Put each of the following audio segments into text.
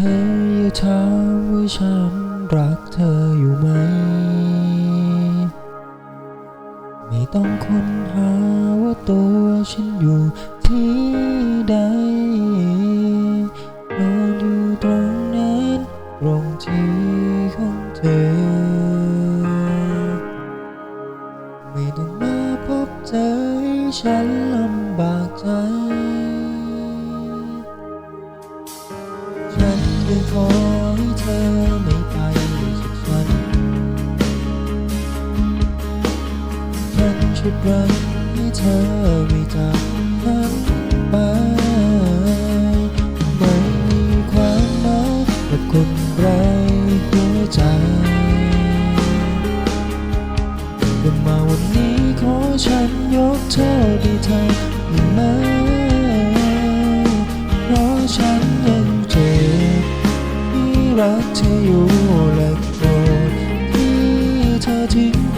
เคยถามว่าฉันรักเธออยู่ไหม ไม่ต้องค้นหาว่าตัวฉันอยู่ที่ใดนอนอยู่ตรงนั้นตรงที่ของเธอ ไม่ต้องมาพบเจอให้ฉันลำบากใจ ฉันขอให้เธอไม่ไปจากฉันฉันชุดรักให้เธอไม่จากฉันไปไม่มีความหมายกับคนไร้หัวใจก็มาวันนี้ขอฉันยกเธอด้เธอได้ไ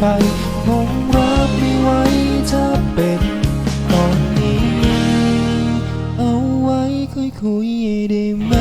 ไปคงรับไม่ไหวถ้าเป็นตอนนี้ เอาไว้คุยคุยได้ไหม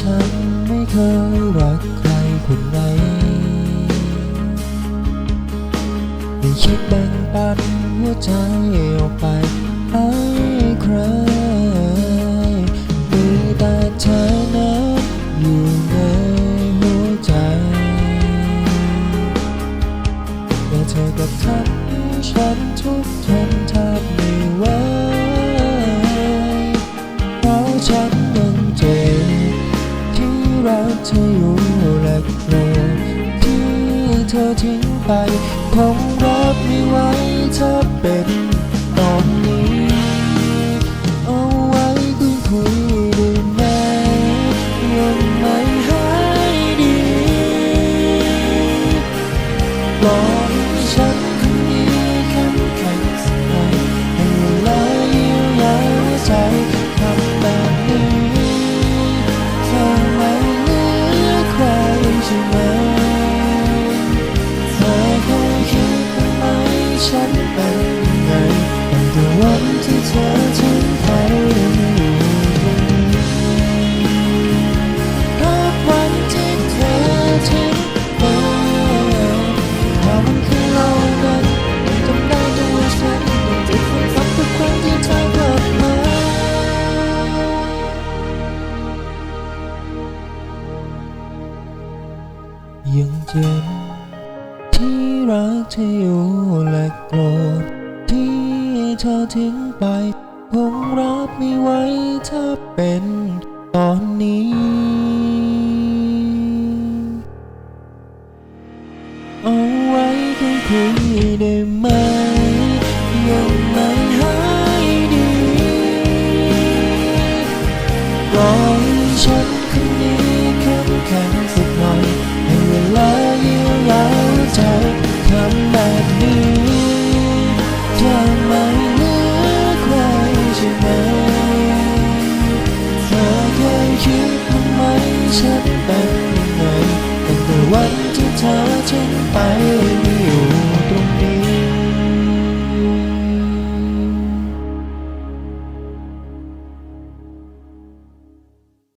ฉันไม่เคยรักใครคนไหนไม่คิดแบ่งปันหัวใจออกไป เธออยู่และโกรธที่เธอทิ้งไปคงรับไม่ไหวถ้าเป็นตอนนี้ ฉันเป็นไงตั้งแต่วันที่เธอทิ้งไปไม่อยู่ตรงนี้นับวันที่เธอทิ้งไปถ้ามันคือเรานั้นจำได้ตัวฉันยังเจ็บฝันทุกครั้งที่เธอกลับมายังเจ็บ รักที่อยู่และโกรธที่เธอทิ้งไป คงรับไม่ไหวถ้าเป็นตอนนี้ เอาไว้คุยคุยได้ไหม ฉันเป็นยังไงตั้งแต่วันที่เธอทิ้งไป